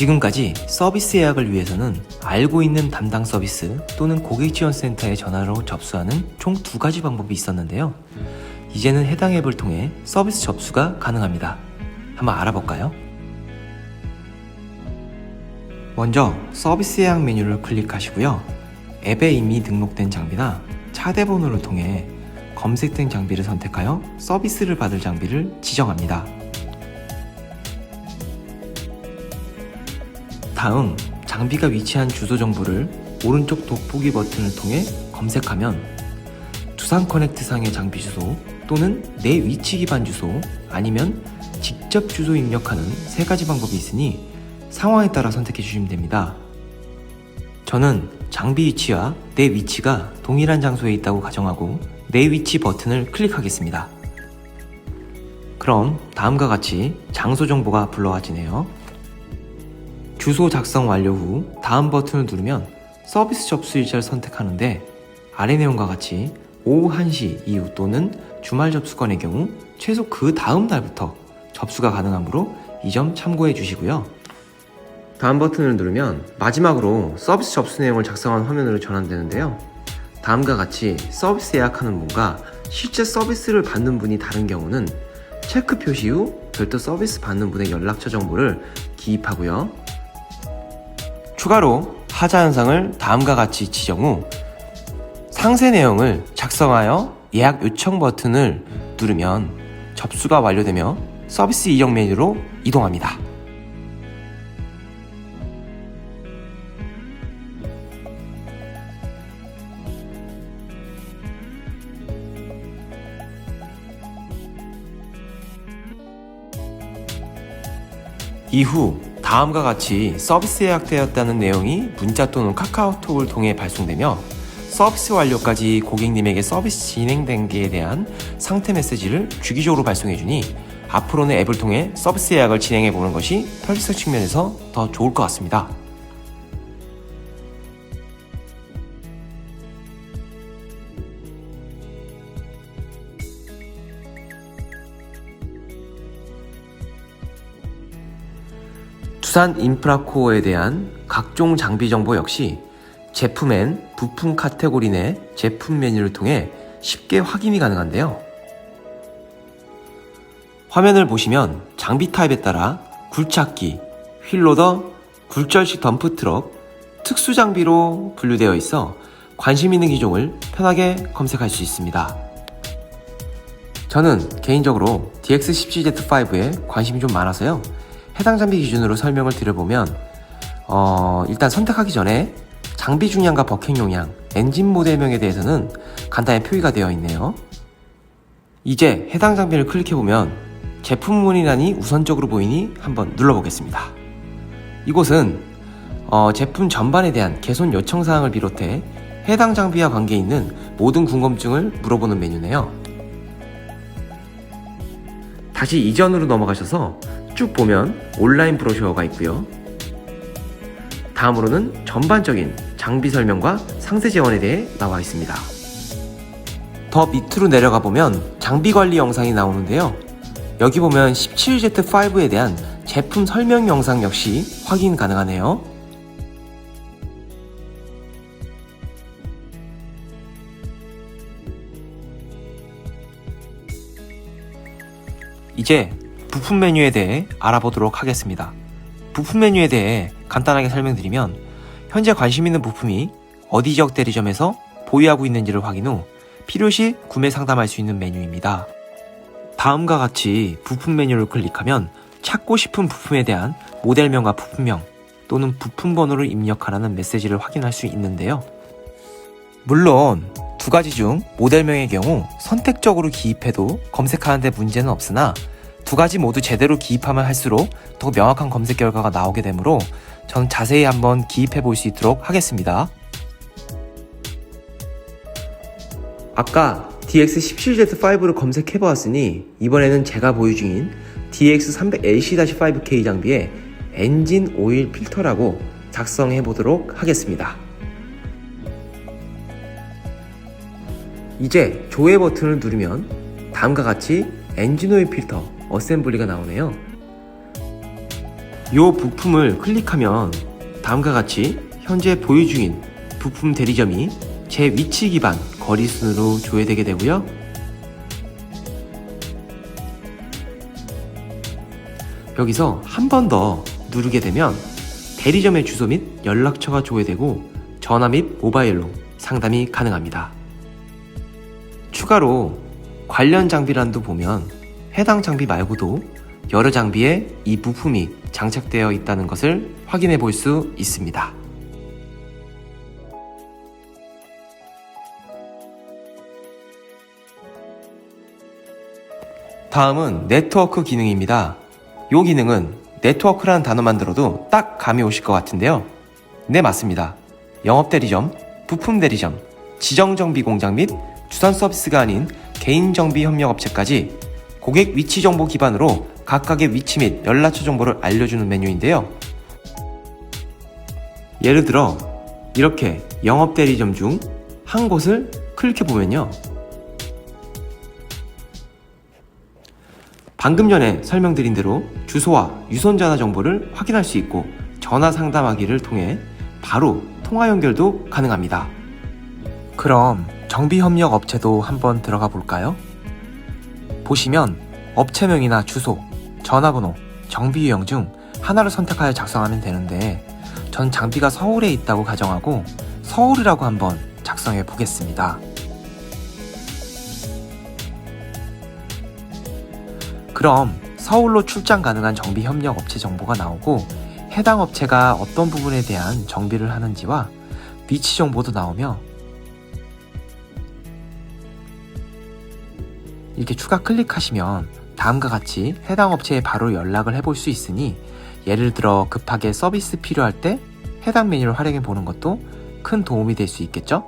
지금까지 서비스 예약을 위해서는 알고 있는 담당 서비스 또는 고객 지원 센터에 전화로 접수하는 총 두 가지 방법이 있었는데요. 이제는 해당 앱을 통해 서비스 접수가 가능합니다. 한번 알아볼까요? 먼저 서비스 예약 메뉴를 클릭하시고요. 앱에 이미 등록된 장비나 차대 번호를 통해 검색된 장비를 선택하여 서비스를 받을 장비를 지정합니다. 다음 장비가 위치한 주소 정보를 오른쪽 돋보기 버튼을 통해 검색하면 두산 커넥트 상의 장비 주소 또는 내 위치 기반 주소 아니면 직접 주소 입력하는 세 가지 방법이 있으니 상황에 따라 선택해 주시면 됩니다. 저는 장비 위치와 내 위치가 동일한 장소에 있다고 가정하고 내 위치 버튼을 클릭하겠습니다. 그럼 다음과 같이 장소 정보가 불러와지네요. 주소 작성 완료 후 다음 버튼을 누르면 서비스 접수 일자를 선택하는데 아래 내용과 같이 오후 1시 이후 또는 주말 접수건의 경우 최소 그 다음 날부터 접수가 가능하므로 이 점 참고해 주시고요. 다음 버튼을 누르면 마지막으로 서비스 접수 내용을 작성한 화면으로 전환되는데요. 다음과 같이 서비스 예약하는 분과 실제 서비스를 받는 분이 다른 경우는 체크 표시 후 별도 서비스 받는 분의 연락처 정보를 기입하고요. 추가로 하자 현상을 다음과 같이 지정 후 상세 내용을 작성하여 예약 요청 버튼을 누르면 접수가 완료되며 서비스 이용 메뉴로 이동합니다. 이후 다음과 같이 서비스 예약되었다는 내용이 문자 또는 카카오톡을 통해 발송되며 서비스 완료까지 고객님에게 서비스 진행 단계에 대한 상태 메시지를 주기적으로 발송해 주니 앞으로는 앱을 통해 서비스 예약을 진행해 보는 것이 편리성 측면에서 더 좋을 것 같습니다. 두산 인프라코어에 대한 각종 장비 정보 역시 제품엔 부품 카테고리 내 제품 메뉴를 통해 쉽게 확인이 가능한데요. 화면을 보시면 장비 타입에 따라 굴착기, 휠로더, 굴절식 덤프 트럭, 특수 장비로 분류되어 있어 관심 있는 기종을 편하게 검색할 수 있습니다. 저는 개인적으로 DX17Z5에 관심이 좀 많아서요. 해당 장비 기준으로 설명을 드려보면 어, 일단 선택하기 전에 장비 중량과 버킹 용량, 엔진 모델명에 대해서는 간단히 표기가 되어 있네요. 이제 해당 장비를 클릭해보면 제품 문의란이 우선적으로 보이니 한번 눌러보겠습니다. 이곳은 어, 제품 전반에 대한 개선 요청 사항을 비롯해 해당 장비와 관계 있는 모든 궁금증을 물어보는 메뉴네요. 다시 이전으로 넘어가셔서 쭉 보면 온라인 브로셔가 있고요. 다음으로는 전반적인 장비 설명과 상세 재원에 대해 나와 있습니다. 더 밑으로 내려가 보면 장비 관리 영상이 나오는데요. 여기 보면 17Z5에 대한 제품 설명 영상 역시 확인 가능하네요. 이제 부품 메뉴에 대해 알아보도록 하겠습니다. 부품 메뉴에 대해 간단하게 설명드리면 현재 관심 있는 부품이 어디 지역 대리점에서 보유하고 있는지를 확인 후 필요시 구매 상담할 수 있는 메뉴입니다. 다음과 같이 부품 메뉴를 클릭하면 찾고 싶은 부품에 대한 모델명과 부품명 또는 부품 번호를 입력하라는 메시지를 확인할 수 있는데요. 물론 두 가지 중 모델명의 경우 선택적으로 기입해도 검색하는데 문제는 없으나 두 가지 모두 제대로 기입하면 할수록 더 명확한 검색 결과가 나오게 되므로 저는 자세히 한번 기입해 볼 수 있도록 하겠습니다. 아까 DX17Z5를 검색해 보았으니 이번에는 제가 보유 중인 DX300LC-5K 장비의 엔진 오일 필터라고 작성해 보도록 하겠습니다. 이제 조회 버튼을 누르면 다음과 같이 엔진 오일 필터 어셈블리가 나오네요. 이 부품을 클릭하면 다음과 같이 현재 보유 중인 부품 대리점이 제 위치 기반 거리 순으로 조회되게 되고요. 여기서 한 번 더 누르게 되면 대리점의 주소 및 연락처가 조회되고 전화 및 모바일로 상담이 가능합니다. 추가로 관련 장비란도 보면 해당 장비 말고도 여러 장비에 이 부품이 장착되어 있다는 것을 확인해 볼 수 있습니다. 다음은 네트워크 기능입니다. 이 기능은 네트워크라는 단어만 들어도 딱 감이 오실 것 같은데요. 네, 맞습니다. 영업 대리점, 부품 대리점, 지정 정비 공장 및 주선 서비스가 아닌 개인 정비 협력 업체까지 고객 위치 정보 기반으로 각각의 위치 및 연락처 정보를 알려주는 메뉴인데요. 예를 들어, 이렇게 영업 대리점 중 한 곳을 클릭해 보면요. 방금 전에 설명드린 대로 주소와 유선전화 정보를 확인할 수 있고 전화 상담하기를 통해 바로 통화 연결도 가능합니다. 그럼 정비 협력 업체도 한번 들어가 볼까요? 보시면 업체명이나 주소, 전화번호, 정비 유형 중 하나를 선택하여 작성하면 되는데 전 장비가 서울에 있다고 가정하고 서울이라고 한번 작성해 보겠습니다. 그럼 서울로 출장 가능한 정비 협력 업체 정보가 나오고 해당 업체가 어떤 부분에 대한 정비를 하는지와 위치 정보도 나오며 이렇게 추가 클릭하시면 다음과 같이 해당 업체에 바로 연락을 해볼 수 있으니 예를 들어 급하게 서비스 필요할 때 해당 메뉴를 활용해 보는 것도 큰 도움이 될 수 있겠죠?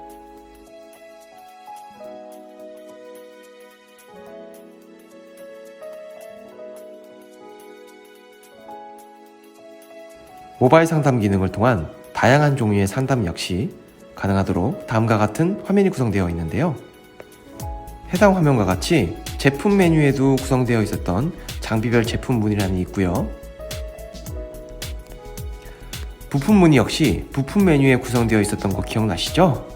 모바일 상담 기능을 통한 다양한 종류의 상담 역시 가능하도록 다음과 같은 화면이 구성되어 있는데요. 해당 화면과 같이 제품 메뉴에도 구성되어 있었던 장비별 제품 문의란이 있고요. 부품 문의 역시 부품 메뉴에 구성되어 있었던 거 기억나시죠?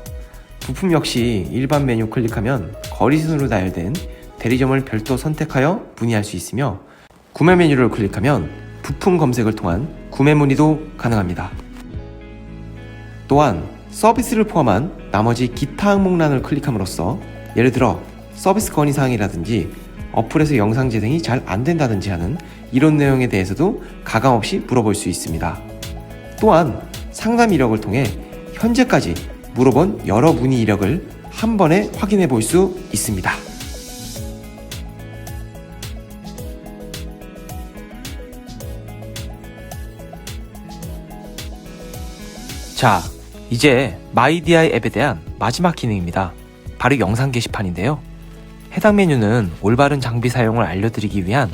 부품 역시 일반 메뉴 클릭하면 거리순으로 나열된 대리점을 별도 선택하여 문의할 수 있으며 구매 메뉴를 클릭하면 부품 검색을 통한 구매 문의도 가능합니다. 또한 서비스를 포함한 나머지 기타 항목란을 클릭함으로써 예를 들어 서비스 건의사항이라든지 어플에서 영상 재생이 잘 안 된다든지 하는 이런 내용에 대해서도 가감없이 물어볼 수 있습니다. 또한 상담 이력을 통해 현재까지 물어본 여러 문의 이력을 한 번에 확인해 볼 수 있습니다. 자, 이제 마이디아이 앱에 대한 마지막 기능입니다. 바로 영상 게시판인데요. 해당 메뉴는 올바른 장비 사용을 알려드리기 위한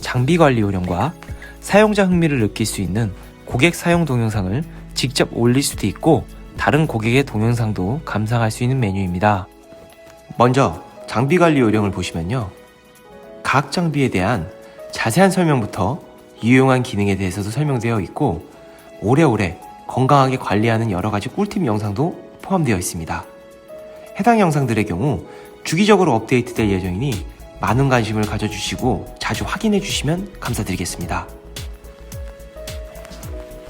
장비 관리 요령과 사용자 흥미를 느낄 수 있는 고객 사용 동영상을 직접 올릴 수도 있고 다른 고객의 동영상도 감상할 수 있는 메뉴입니다. 먼저 장비 관리 요령을 보시면요. 각 장비에 대한 자세한 설명부터 유용한 기능에 대해서도 설명되어 있고 오래오래 건강하게 관리하는 여러 가지 꿀팁 영상도 포함되어 있습니다. 해당 영상들의 경우 주기적으로 업데이트될 예정이니 많은 관심을 가져주시고 자주 확인해 주시면 감사드리겠습니다.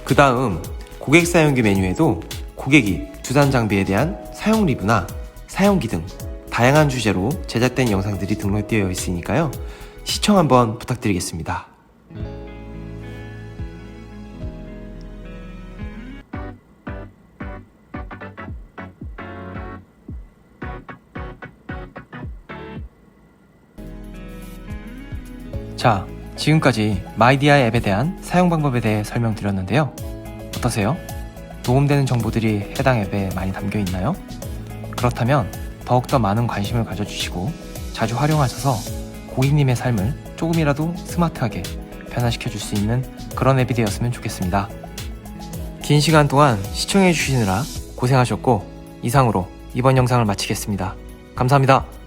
그 다음 고객 사용기 메뉴에도 고객이 두산 장비에 대한 사용 리뷰나 사용기 등 다양한 주제로 제작된 영상들이 등록되어 있으니까요. 시청 한번 부탁드리겠습니다. 자, 지금까지 마이디아 앱에 대한 사용 방법에 대해 설명드렸는데요. 어떠세요? 도움되는 정보들이 해당 앱에 많이 담겨 있나요? 그렇다면 더욱더 많은 관심을 가져주시고 자주 활용하셔서 고객님의 삶을 조금이라도 스마트하게 변화시켜 줄 수 있는 그런 앱이 되었으면 좋겠습니다. 긴 시간 동안 시청해 주시느라 고생하셨고 이상으로 이번 영상을 마치겠습니다. 감사합니다.